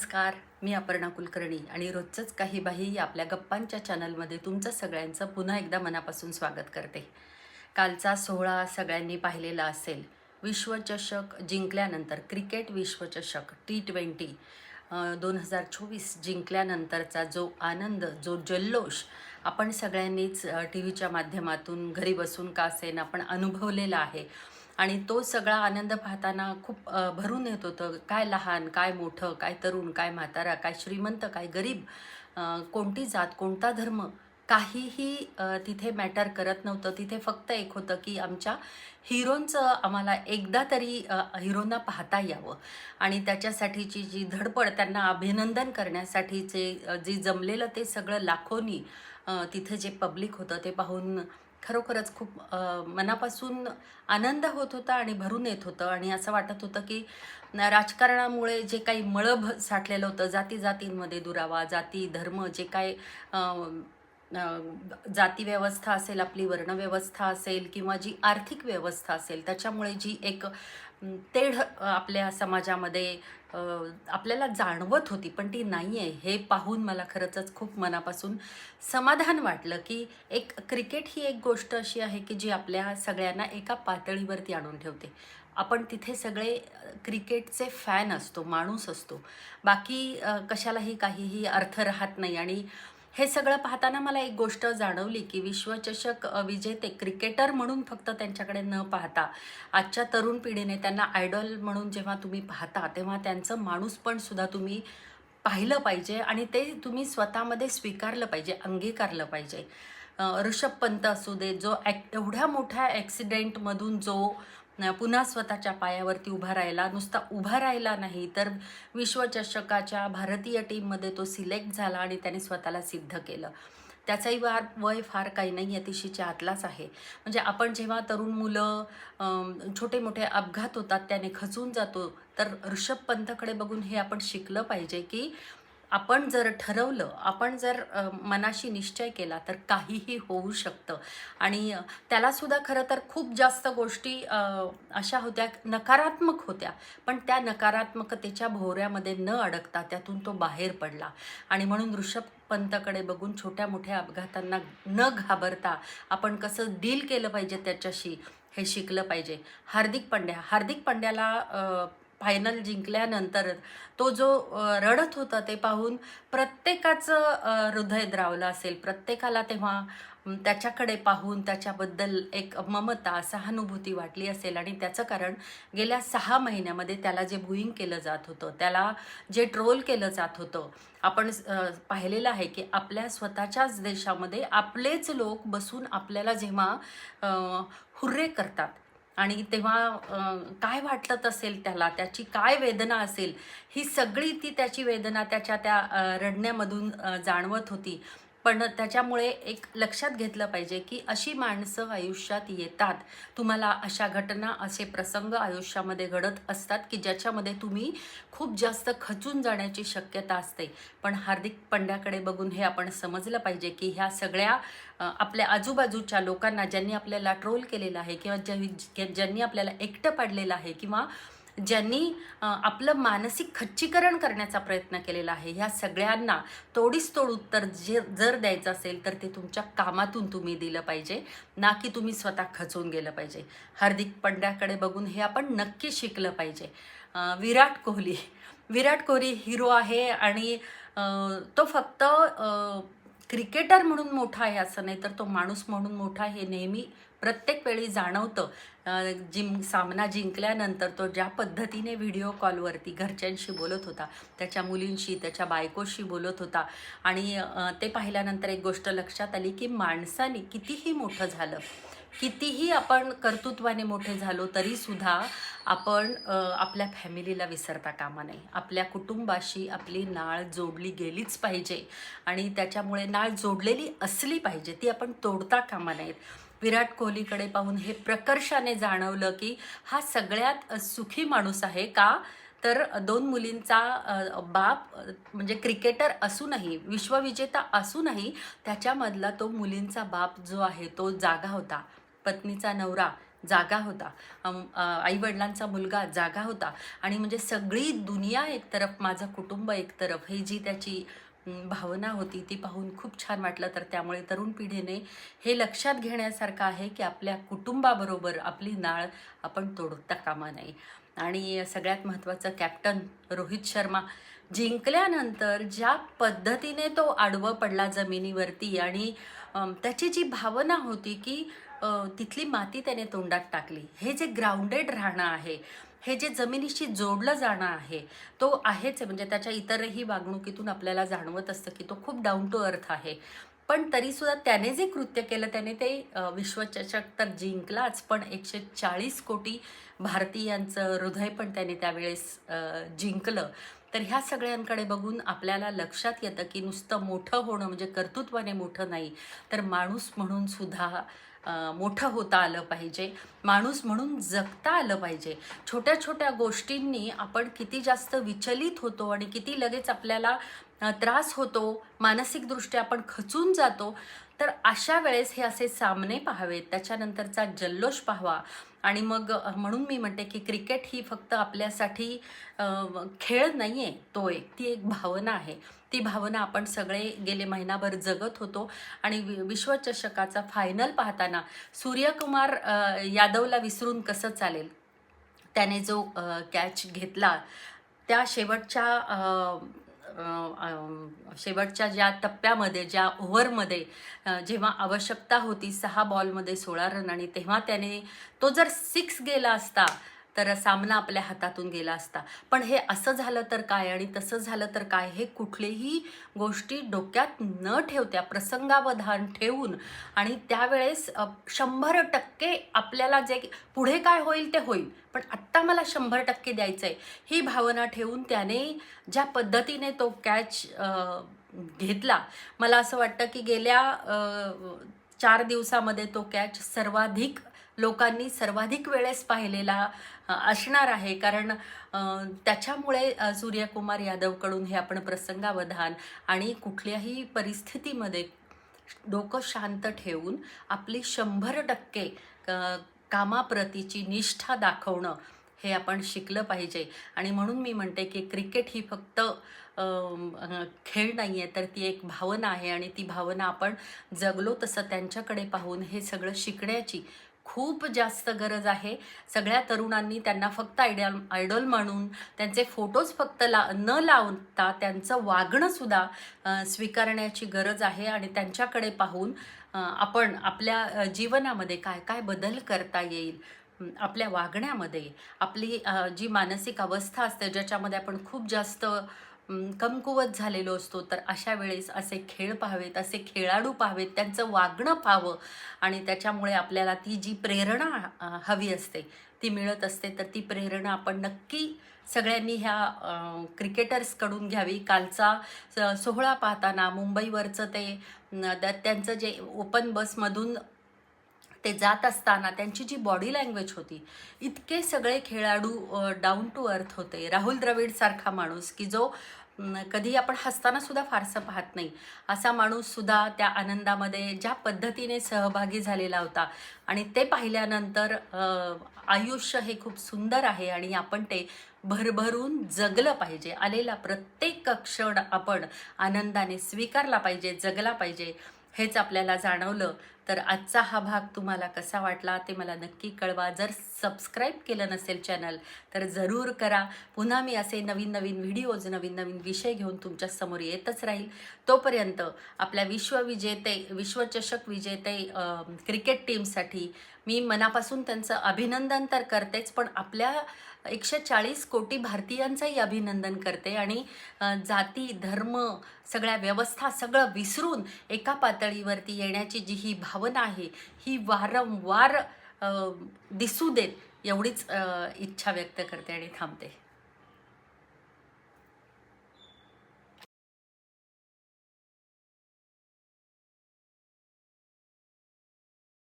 नमस्कार मी अपर्णा कुलकर्णी आणि रोजचंच काही बाही या आपल्या गप्पांच्या चॅनलमध्ये तुमचं सगळ्यांचं पुन्हा एकदा मनापासून स्वागत करते. कालचा सोहळा सगळ्यांनी पाहिलेला असेल. विश्वचषक जिंकल्यानंतर क्रिकेट विश्वचषक टी ट्वेंटी दोन हजार चोवीस जिंकल्यानंतरचा जो आनंद जो जल्लोष आपण सगळ्यांनीच टी व्हीच्या माध्यमातून घरी बसून का असेन आपण अनुभवलेला आहे. आणि तो सगळा आनंद पाहताना खूप भरून येत होतं. काय लहान काय मोठं काय तरुण काय म्हातारा काय श्रीमंत काय गरीब कोणती जात कोणता धर्म काहीही तिथे मॅटर करत नव्हतं. तिथे फक्त एक होतं की आमच्या हिरोंचं आम्हाला एकदा तरी हिरोंना पाहता यावं. आणि त्याच्यासाठीची जी धडपड त्यांना अभिनंदन करण्यासाठीचे जे जमलेलं ते सगळं लाखोनी तिथे जे पब्लिक होतं ते पाहून खरोखरच खूप मनापासून आनंद होत होता आणि भरून येत होतं. आणि असं वाटत होतं की राजकारणामुळे जे काही मळभ साठलेलं होतं जाती जातींमध्ये दुरावा जाती धर्म जे काय जाती व्यवस्था असेल आपली वर्णव्यवस्था असेल किंवा जी आर्थिक व्यवस्था असेल त्याच्यामुळे जी एक तेढ आपल्या समाजामध्ये आपल्याला जाणवत होती पण ती नाही आहे हे पाहून मला खरंच खूप मनापासून समाधान वाटलं की एक क्रिकेट ही एक गोष्ट अशी आहे की जी आपल्या सगळ्यांना एका पातळीवरती आणून ठेवते. आपण तिथे सगळे क्रिकेटचे फॅन असतो माणूस असतो. बाकी कशालाही काहीही अर्थ राहत नाही आणि हे सगळं पाहताना मला एक गोष्ट जाणवली की विश्वचषक विजेते क्रिकेटर म्हणून फक्त त्यांच्याकडे न पाहता आजच्या तरुण पिढीने त्यांना आयडॉल म्हणून जेव्हा तुम्ही पाहता तेव्हा त्यांचं माणूसपण सुद्धा तुम्ही पाहिलं पाहिजे आणि ते तुम्ही स्वतःमध्ये स्वीकारलं पाहिजे अंगीकारलं पाहिजे. ऋषभ पंत असू दे जो ॲक एवढ्या मोठ्या ॲक्सिडेंटमधून जो पुन्हा स्वतःच्या पायावरती उभा राहिला. नुसता उभा राहिला नाही तर विश्वचषकाच्या भारतीय टीममध्ये तो सिलेक्ट झाला आणि त्याने स्वतःला सिद्ध केलं. त्याचाही वार वय फार काही नाही अतिशयच्या आतलाच आहे. म्हणजे आपण जेव्हा तरुण मुलं छोटे मोठे अपघात होतात त्याने खचून जातो तर ऋषभ पंतकडे बघून हे आपण शिकलं पाहिजे की आपण जर ठरवलं आपण जर मनाशी निश्चय केला तर काहीही होऊ शकतं. आणि त्यालासुद्धा खरं तर खूप जास्त गोष्टी अशा होत्या नकारात्मक होत्या. पण त्या नकारात्मकतेच्या भोवऱ्यामध्ये न अडकता त्यातून तो बाहेर पडला. आणि म्हणून ऋषभ पंतकडे बघून छोट्या मोठ्या अपघातांना न घाबरता आपण कसं डील केलं पाहिजे त्याच्याशी हे शिकलं पाहिजे. हार्दिक पंड्या हार्दिक पंड्याला फायनल जिंकल्यानंतर तो जो रडत होता ते पाहून प्रत्येकाचं हृदय द्रावलं असेल. प्रत्येकाला तेव्हा त्याच्याकडे पाहून त्याच्याबद्दल एक ममता सहानुभूती वाटली असेल. आणि त्याचं कारण गेल्या सहा महिन्यामध्ये त्याला जे भुईंग केलं जात होतं त्याला जे ट्रोल केलं जात होतं आपण पाहिलेलं आहे की आपल्या स्वतःच्याच देशामध्ये आपलेच लोक बसून आपल्याला जेव्हा हुर्रे करतात आणि तेव्हा काय वाटत असेल त्याला त्याची काय वेदना असेल ही सगळी ती त्याची वेदना त्याच्या त्या रडण्यामधून जाणवत होती. पण त्याच्यामुळे एक लक्षात घेतलं पाहिजे की अशी माणसं आयुष्यात येतात. तुम्हाला अशा घटना असे प्रसंग आयुष्यामध्ये घडत असतात की ज्याच्यामध्ये तुम्ही खूप जास्त खचून जाण्याची शक्यता असते. पण हार्दिक पंड्याकडे बघून हे आपण समजलं पाहिजे की ह्या सगळ्या आपल्या आजूबाजूच्या लोकांना ज्यांनी आपल्याला ट्रोल केलेलं आहे किंवा ज्या- ज्यांनी आपल्याला एकटं पाडलेलं आहे किंवा ज्यांनी आपलं मानसिक खच्चीकरण करण्याचा प्रयत्न केलेला आहे. ह्या सगळ्यांना तोडीस तोड उत्तर जे जर द्यायचं असेल तर ते तुमच्या कामातून तुम्ही दिलं पाहिजे ना की तुम्ही स्वतः खचून गेलं पाहिजे. हार्दिक पंड्याकडे बघून हे आपण नक्की शिकलं पाहिजे. विराट कोहली. विराट कोहली हिरो आहे आणि तो फक्त क्रिकेटर म्हणून मोठा आहे असं नाही तर तो माणूस म्हणून मोठा हे नेहमी प्रत्येक वेळी जाणवतं. जिम सामना जिंकल्यानंतर तो ज्या पद्धतीने व्हिडिओ कॉलवरती घरच्यांशी बोलत होता त्याच्या मुलींशी त्याच्या बायकोशी बोलत होता आणि ते पाहिल्यानंतर एक गोष्ट लक्षात आली की माणसाने कितीही मोठं झालं कितीही आपण कर्तृत्वाने मोठे झालो तरीसुद्धा आपण आपल्या फॅमिलीला विसरता कामा नये. आपल्या कुटुंबाशी आपली नाळ जोडली गेलीच पाहिजे आणि त्याच्यामुळे नाळ जोडलेली असली पाहिजे ती आपण तोडता कामा नाहीत विराट कोहलीकडे पाहून हे प्रकर्षाने जाणवलं की हा सगळ्यात सुखी माणूस आहे का? तर दोन मुलींचा बाप म्हणजे क्रिकेटर असूनही विश्वविजेता असूनही त्याच्यामधला तो मुलींचा बाप जो आहे तो जागा होता. पत्नीचा नवरा जागा होता. आई वडिलांचा मुलगा जागा होता. आणि म्हणजे सगळी दुनिया एक तरफ माझं कुटुंब एक तरफ ही जी त्याची भावना होती ती पाहून खूप छान वाटलं. तर त्यामुळे तरुण पिढीने हे लक्षात घेण्यासारखं आहे की आपल्या कुटुंबाबरोबर आपली नाळ आपण तोडता कामा नये. आणि सगळ्यात महत्त्वाचं कॅप्टन रोहित शर्मा जिंकल्यानंतर ज्या पद्धतीने तो आडवं पडला जमिनीवरती आणि त्याची जी भावना होती की तिथली माती त्याने तोंडात टाकली. हे जे ग्राउंडेड राहणं आहे हे जे जमिनीशी जोडलं जाणं आहे तो आहेच आहे. म्हणजे त्याच्या इतरही वागणुकीतून आपल्याला जाणवत असतं की तो खूप डाऊन टू अर्थ आहे. पण तरीसुद्धा त्याने जे कृत्य केलं त्याने ते विश्वचषक तर जिंकलाच पण एकशे चाळीस कोटी भारतीयांचं हृदय पण त्याने त्यावेळेस जिंकलं. तर ह्या सगळ्यांकडे बघून आपल्याला लक्षात येतं की नुसतं मोठं होणं म्हणजे कर्तृत्वाने मोठं नाही तर माणूस म्हणून सुद्धा मोठं होता आलं पाहिजे. माणूस म्हणून जगता आलं पाहिजे. छोट्या छोट्या गोष्टींनी आपण किती जास्त विचलित होतो आणि किती लगेच आपल्याला त्रास होतो मानसिकदृष्ट्या आपण खचून जातो तर अशा वेळेस हे असे सामने पाहावेत. त्याच्यानंतरचा जल्लोष पाहावा. आणि मग म्हणून मी म्हणते की क्रिकेट ही फक्त आपल्यासाठी खेळ नाही आहे तो एक ती एक भावना आहे. ती भावना आपण सगळे गेले महिनाभर जगत होतो आणि वि विश्वचषकाचा फायनल पाहताना सूर्यकुमार यादवला विसरून कसं चालेल? त्याने जो कॅच घेतला त्या शेवटच्या शेवटच्या ज्या टप्प्यामध्ये ज्या ओव्हरमध्ये जेव्हा आवश्यकता होती सहा बॉलमध्ये सोळा रन आणि तेव्हा त्याने तो जर सिक्स गेला असता तर सामना आपल्या हातातून गेला असता. पण हे असं झालं तर काय आणि तसं झालं तर काय हे कुठलेही गोष्टी डोक्यात न ठेवत्या प्रसंगावधान ठेवून आणि त्यावेळेस शंभर टक्के आपल्याला जे पुढे काय होईल ते होईल. पण आत्ता मला शंभर टक्के द्यायचं आहे ही भावना ठेवून त्याने ज्या पद्धतीने तो कॅच घेतला मला असं वाटतं की गेल्या चार दिवसामध्ये तो कॅच सर्वाधिक लोकांनी सर्वाधिक वेळेस पाहिलेला असणार आहे. कारण त्याच्यामुळे सूर्यकुमार यादवकडून हे आपण प्रसंगावधान आणि कुठल्याही परिस्थितीमध्ये डोकं शांत ठेवून आपली शंभर टक्के कामाप्रतीची निष्ठा दाखवणं हे आपण शिकलं पाहिजे. आणि म्हणून मी म्हणते की क्रिकेट ही फक्त खेळ नाही आहे तर ती एक भावना आहे. आणि ती भावना आपण जगलो तसं त्यांच्याकडे पाहून हे सगळं शिकण्याची खूप जास्त गरज आहे. सगळ्या तरुणांनी त्यांना फक्त आयडल आयडॉल म्हणून त्यांचे फोटोज फक्त ला न लावता त्यांचं वागणंसुद्धा स्वीकारण्याची गरज आहे आणि त्यांच्याकडे पाहून आपण आपल्या जीवनामध्ये काय काय बदल करता येईल आपल्या वागण्यामध्ये. आपली जी मानसिक अवस्था असते ज्याच्यामध्ये आपण खूप जास्त कमकुवत झालेलो असतो तर अशा वेळेस असे खेळ पाहावेत असे खेळाडू पाहावेत त्यांचं वागणं पाहावं आणि त्याच्यामुळे आपल्याला ती जी प्रेरणा हवी असते ती मिळत असते तर ती प्रेरणा आपण नक्की सगळ्यांनी ह्या क्रिकेटर्सकडून घ्यावी. कालचा स- सोहळा पाहताना मुंबईवरचं ते त्यांचं जे ओपन बसमधून ते जात असताना त्यांची जी बॉडी लँग्वेज होती इतके सगळे खेळाडू डाऊन टू अर्थ होते. राहुल द्रविडसारखा माणूस की जो कधी आपण हसताना सुद्धा फारसं पाहत नाही. असा माणूस सुद्धा त्या आनंदामध्ये ज्या पद्धतीने सहभागी झालेला होता आणि ते पाहिल्यानंतर आयुष्य हे खूप सुंदर आहे आणि आपण ते भरभरून जगलं पाहिजे. आलेला प्रत्येक क्षण आपण आनंदाने स्वीकारला पाहिजे जगला पाहिजे हेच आपल्याला जाणवलं. तर आजचा हा भाग तुम्हाला कसा वाटला ते मला नक्की कळवा. जर सबस्क्राईब केलं नसेल चॅनल तर जरूर करा. पुन्हा मी असे नवीन नवीन व्हिडिओज नवीन नवीन विषय घेऊन तुमच्यासमोर येतच राहील. तोपर्यंत आपल्या विश्वविजेते विश्वचषक विजेते क्रिकेट टीमसाठी मी मनापासून त्यांचं अभिनंदन तर करतेच पण आपल्या एकशे चाळीस कोटी भारतीयांचंही अभिनंदन करते आणि जाती धर्म सगळ्या व्यवस्था सगळं विसरून एका पातळीवरती येण्याची जी ही भावना आहे ही वारंवार दिसू देत एवढीच इच्छा व्यक्त करते आणि थांबते.